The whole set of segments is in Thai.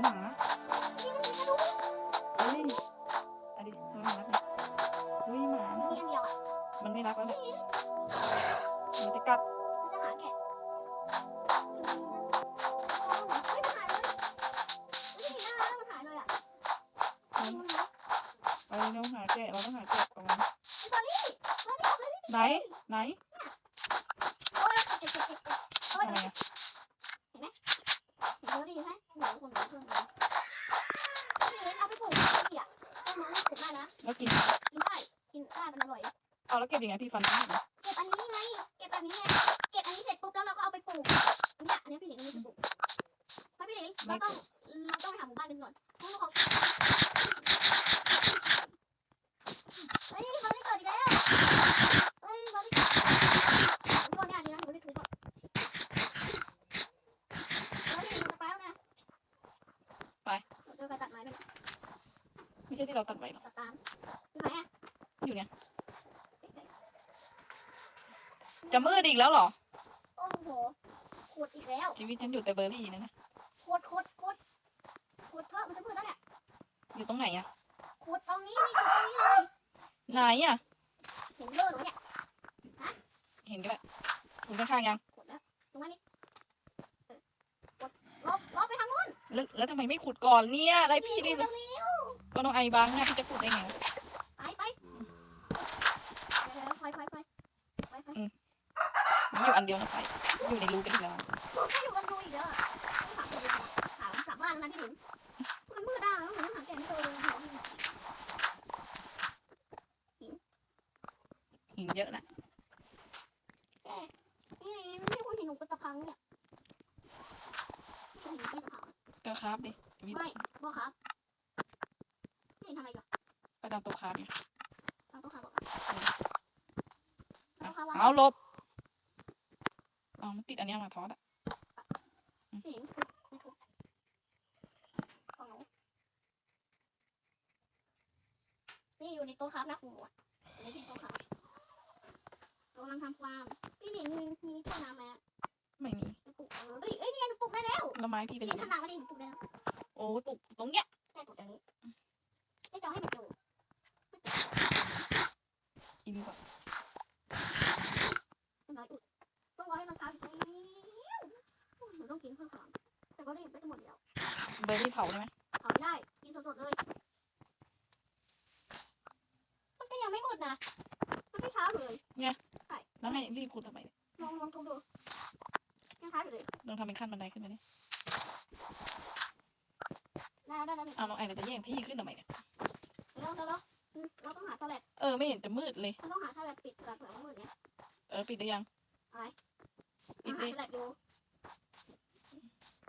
สียงหมานี่มันมีกระดูกเฮ้ยอันนี้มันรักนะอุ้ยหมานะมีอันเดียวอะมันไม่รักแล้วเนี่ยมันจะกัดมันจะหาแกะเฮ้ยมันหายเลยไม่เห็นหน้าแล้วมันหายเลยอะเอาเร็วหาแกะเราต้องหาแกะก่อนไอ้บอลลี่บอลลี่บอลลี่ไหนไหนโอ้ยอะไรเจ็บอะ เห็นบอลลี่ไหมโอ้โหคนเหลือเพื่อนเลยนี่เอาไปปลูกที่อะต้นไม้ปลูกได้นะ แล้วกิน กินได้กินได้มันอร่อยเอาแล้วเก็บยังไงพี่ฟันไม่เห็นเลยเก็บอันนี้ไงเก็บแบบนี้ไงเก็บอันนี้เสร็จปุ๊บแล้วเราก็เอาไปปลูกอันเนี้ยอันเนี้ยพี่หลิงเอาไปปลูกไปพี่หลิงเราต้องเราต้องไปหาหมู่บ้านกันก่อนเพราะว่าเขาเฮ้ยบอลลี่เกิดอีกแล้วเฮ้ยบอลลี่เกิดตัวเนี้ยดีนะบอลลี่ถูกอะบอลลี่มันจะไปแล้วนะเจอการตัดไม้ด้วยไม่ใช่ที่เราตัดไว้หรอก ตัดตามอยู่ไหนอะ อยู่เนี่ย จะมืดอีกแล้วเหรอ โอ้โหขุดอีกแล้วชีวิตฉันอยู่แต่เบอร์รี่นะนะขุดขุดขุดขุดเถอะมันจะมืดแล้วเนี่ยอยู่ตรงไหนอะขุดตรงนี้นี่ขุดตรงนี้เลยไหนอะเห็นเบอร์หนูเนี่ยเห็นก็ได้คุณข้างๆยังขุดแล้วตรงนั้นนี่เออขุดลบลบไปทางนู้นแล้วแล้วทำไมไม่ขุดก่อนเนี่ยอะไรพี่ขุนี่ดเร็วก็ต้องไอ้บางหน้าพี่จะขุดได้ไง ๆไปไปเดี๋ยวๆไฟไฟไฟไฟไฟ มี อยู่อันเดียวนะไฟอยู่ในรูกันอีกแล้วถ้าอยู่กันดูอีกเด้อถามถามถามบ้านแล้วนะพี่หลินมันมืดอะแล้วหนูยังหาแกะไม่เจอเลยหินเยอะนะแกะนี่ไม่คุณเห็นหนูกระตะพังเนี่ยคุณเห็นหนูกระตะพังก็ครับดิพี่ไม่พ่อครับนี่ทำอะไรกันไปตามตัวครับเนี่ยเอาพ่อครับบอกเอาพ่อครับว่าเอาลบ เอามันติดอันเนี้ยมาทอดอะพี่หลินไม่ถูกของหนูนี่อยู่ในโต๊ะครับนะครูอะอยู่ในที่โต๊ะครับกำลังทำฟาร์มพี่หลินมีมีต้นน้ำไหมไม่มีปลูกเอ้ยเอ้ยนี่ไงหนูปลูกได้แล้วแล้วไม้พี่พี่เป็นหลิยังนไงขนาดมาดิหนูปลูกได้แล้วโอ้ยปลูกตรงเนี้ยใช่ปลูกอย่างนี้จะจะให้มันอยู่กินก่อนต้นน้อยอุดต้องรอให้มันช้าอีกแล้วหนูต้องกินเพื่อความ แต่ก็ได้ไม่จะหมดแล้วเบอร์รี่เผาได้ไหมเผาไม่ได้กินสดๆเลย มันก็ยังไม่หมดนะมันไม่เช้าอยู่เลยแล้วให้รีบขุดทำไมเนี่ยลองลองทุบดูยังเช้าอยู่เลยต้องทำเป็นขั้นบันไดขึ้นไปเนี่ยได้แล้วได้แล้วเอาน้องไอ้เราจะแย่งพี่ขึ้นทำไมเนี่ยเร็วเร็วเร็วอืมเราต้องหาสลัดเออไม่เห็นจะมืดเลยเราต้องหาสลัดปิดก่อนเผื่อว่ามืดเนี้ยเออปิดได้ยังปิดหาดิสลัดอยู่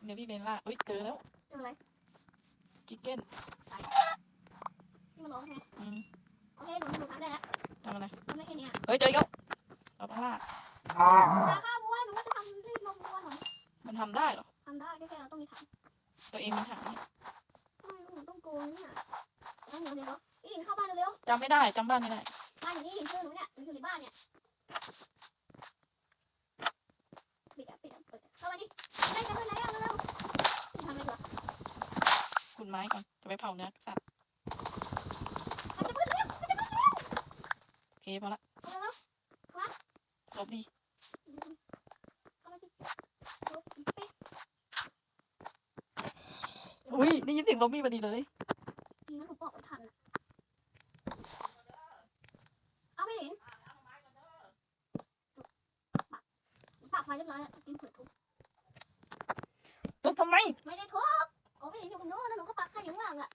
เดี๋ยวพี่เบนล่าเอ้ยเจอแล้วเจออะไรชิคเก้นที่มันร้องไงอืมโอเคหนูหนูทำได้แล้วทำอะไรทำได้แค่เนี้ยเฮ้ยเจออีกแล้วเราต้องล่าตาข้าวบัวหนูว่าจะทำรีบลงบัวหน่อยมันทำได้เหรอทำได้แค่เราต้องมีถังตัวเองมีถังเนี่ยทำไมหนูต้องโกงเนี่ยแล้วหนูเร็วๆอีหลินเข้าบ้านเร็วจำไม่ได้จำบ้านไม่ได้ๆบ้านอยู่นี่หลินเชื่อหนูเนี่ยหนูอยู่ในบ้านเนี่ยปิดอะปิดอะเปิดอะเข้ามาดิได้จะไปไหนอะเร็วๆนี่ทำอะไรก่อน ขุดไม้ก่อน จะไปเผาเนื้อสัตว์มันจะมืดแล้วมันจะมืดแล้วโอเคพอละเอาเร็วลบดีๆเข้ามาดิลบปิดอุ้ยได้ยินเสียงลมมี่พอดีเลยดีนะหนูบอกไม่ทันอะเอาไปหลินปักไฟเรียบร้อยแล้วกินเผือกทุบทุบทำไม ไม่ได้ทุบ ของพี่หลินอยู่บนโน้นแล้วหนูก็ปักให้อยู่ข้างล่างอะ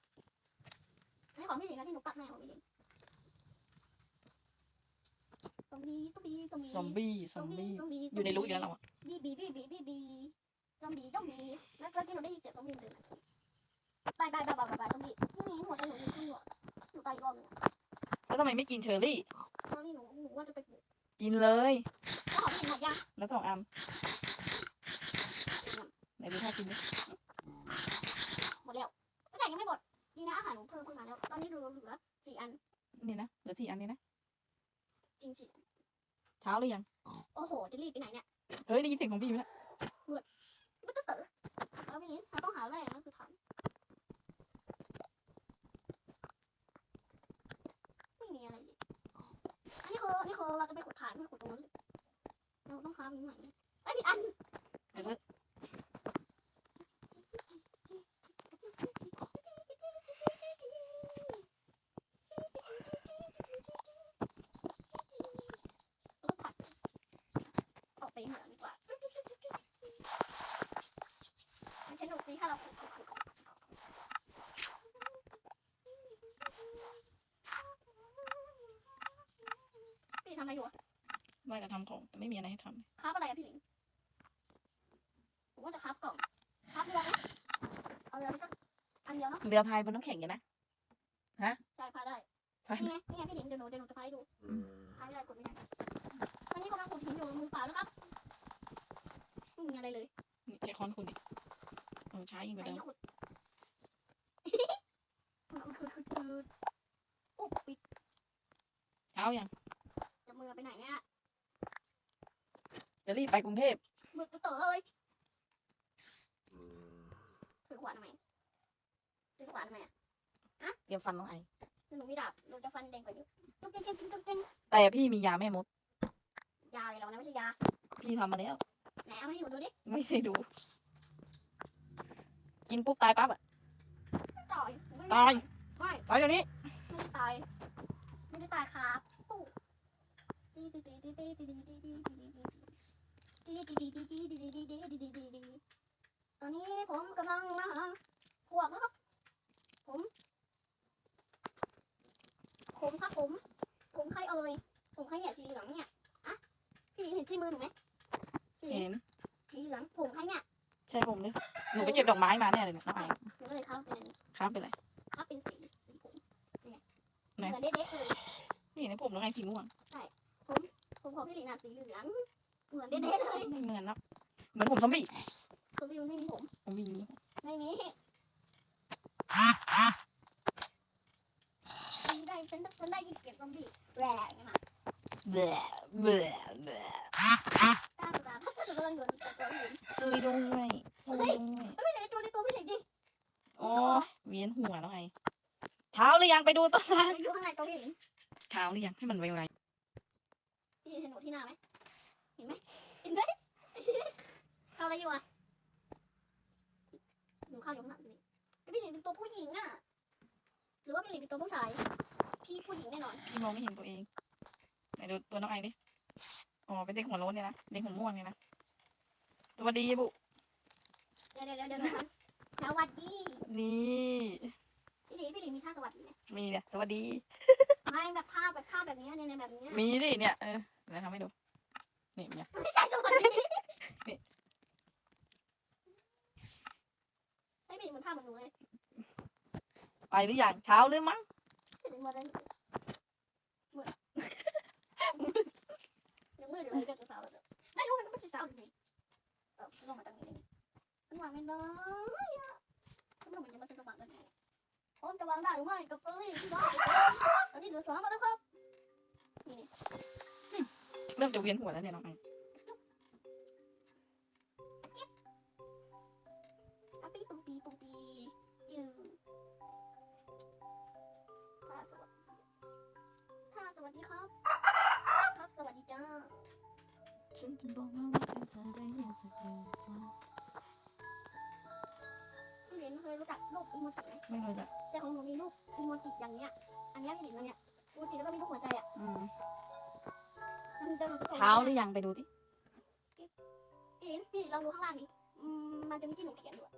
อันนี้ของพี่หลินนะที่หนูปักให้ของพี่หลินซอมบี้ซอมบี้ซอมบี้ซอมบี้ซอมบี้ซอมบี้อยู่ในรูอีกแล้วเราอะบีบีบีบีบีบีซอมบี้ซอมบี้แล้วก็ที่หนูได้ยินเสียงซอมบี้เดินมาบายบายบายบายบายซอมบี้นี่หัวใจหนูอยู่ที่หัวหนูตายอีกรอบหนึงอะแล้วทำไมไม่กินเชอร์รี่ตอนนี้หนูหนูว่าจะไปปลูกกินเลยก็ของพี่หลินหมดยังแล้วสองอันไหนดูท่ากินดิหมดแล้วแต่ ยังไม่หมดดีนะอาหารหนูเพิ่มขึ้นมาแล้ว ตอนนี้เหลือเหลือสี่อัน นี่นะเหลือสี่อันนี้นะ จริงสิเช้าหรือยัง โอ้โห จะรีบไปไหนเนี่ย เฮ้ยได้ยินเสียงของพี่ไหมล่ะไม่ต้องเต๋อแล้วพี่พี่ลินเราต้องหาแร่นั่นคือฐานไม่มีอะไรเลยอันนี้คืออันนี้คือเราจะไปขุดฐานไม่ขุดตรงนั้นเลยเราต้องค้ามีใหม่ไอ้ยผิดอัน เดี๋ยวเพิ่ง ต้องผัด ออกไปหาดีกว่ามันสนุกดีถ้าเราขุดขุดขุดพี่ทำอะไรอยู่อะว่าจะทำของแต่ไม่มีอะไรให้ทคราฟอะไรอะพี่หลิงผมว่าจะคราฟกล่องคราฟเรือไหมเอาเรือไปสักอันเดียวเนาะำเรือพายบนน้ำแข็งกันนะใช่พาได้พายนี่ไงนี่ไงพี่หลิงเดี๋ยวหนูเดี๋ยวหนูจะพาให้ดูพาไม่ได้กดไม่ได้อันนี้กำลังขุดหินอยู่มือเปล่านะครับไม่มีอะไรเลยนี่ใช้ค้อนคุณดิเออใช้ยิ่งกอัว่านเดิมนี้ขุดขุดขุดขุดขุดอุ๊บปิดเช้ายังจะมือไปไหนเนี่ยจะรีบไปกรุงเทพมือเต๋อเลยถือขวานทำไมถือขวานทำไมอะเตรียมฟันน้องไอหนูมีดาบหนูจะฟันแดงกว่าเยอะตุ๊กเจ๊งเจ๊งตุ๊กเจ๊งแต่พี่มียาแม่มด ยาอะไรเรานะไม่ใช่ยา พี่ทำมาแล้ว ไหนเอาให้หนูดูดิไม่ใช่ดู กินปุ๊บตายปั๊บอะต่ยตายไม่ตายเดี๋ยวนี้ไม่ตายไม่ได้ตายครับปุ๊บตอนนี้ผมกำลังนั่งขวบนะครับผมผมครับผมผมใครเอ่ยผมใครเนี่ยสีเหลืองเนี่ยอะพี่เห็นที่มือหนูไหม หนูไปเก็บดอกไม้มาแน่เลยเนี่ยน้องไอหนูก็เลยเข้าเป็นครับเป็นไรเข้าเป็นสีสีผมเนี่ยไหนเหมือนเด็กๆเลยนี่เห็นในผมน้องไอสีม่วงผมของพี่ลินอะสีเหลืองเหมือนเด็กๆเลยไม่เหมือนนะเหมือนผมซอมบี้คือพี่มันไม่มีผมผมมีไม่มีได้ฉันฉันได้ยินเสียงซอมบี้แหวกมาเบื่อเบื่อเบื่อตั้งตาถ้าเกิดกำลังโดนตัวพี่ลินซุยด้วยซุยด้วยไม่ได้ตัวในตัวพี่ลินดิ โอ้เวียนหัวแล้วไงเช้าหรือยังไปดูต้นไม้ไปดูข้างในตัวพี่ลินเช้าหรือยังให้มันไวพี่ลินเห็นหนูที่หน้าไหมเห็นไหมเห็นไหมทำอะไรอยู่อะหนูข้าวอยู่ข้างหลังพี่ลินแต่พี่ลินเป็นตัวผู้หญิงอะหรือว่าพี่ลินเป็นตัวผู้ชาย พี่ผู้หญิงแน่นอน ๆพี่มองไม่เห็นตัวเองไหนดูตัวน้องไอดิอ๋อเป็นเด็กหัวโล้นเนี่ยนะเด็กหัวม่วงเนี่ยนะสวัสดีบุ เดี๋ยวเดี๋ยวเดี๋ยวเดี๋ยวนะคะ สวัสดีนี่พี่ลินพี่ลินมีท่าสวัสดีไหมมีเนี่ยสวัสดี ไม่แบบท่าแบบท่าแบบนี้ในในแบบนี้มีดิเนี่ยเออเดี๋ยวทำให้ดูนี่เนี่ยไม่ใช่สวัสดีไม่เป็นมันท่าเหมือนหนูเลยไปหรือยังเช้าหรือมั้งถึงวันนั้นมืดยังมืดอยู่เลยก็จะสาวแล้วไม่รู้มันก็จะสาวอยู่นี่เออลงมาตรงนี้มันวางไม่ได้อะมันมันจะมาสว่างกัน ผมจะวางได้หรือไม่กับเฟอร์รี่ที่ร้านตอนนี้เหลือสองแล้วครับนี่เริ่มจะเวียนหัวแล้วเนี่ยน้องไอปั๊ปปี้ปุ๊บปีปุ๊บปียืนท่าสวัสดีท่าสวัสดีครับ ครับสวัสดีจ้าฉันจะบอกว่าไม่เคยได้ยินสักทีพี่ห อีโมจิไหมไม่รู้จักแต่ของหนูมีรูปอีโมจิอย่างเนี้ย อันเนี้ยพี่หลินอันเนี้ยอีโมจิแล้วก็มีรูปหัวใจอะอืมมันจะมันจะส่งเช้าหรือยังไปดูดิพี่หลินพี่หลินลองดูข้างล่างดิอืมมันจะมีที่หนูเขียนอยู่อะ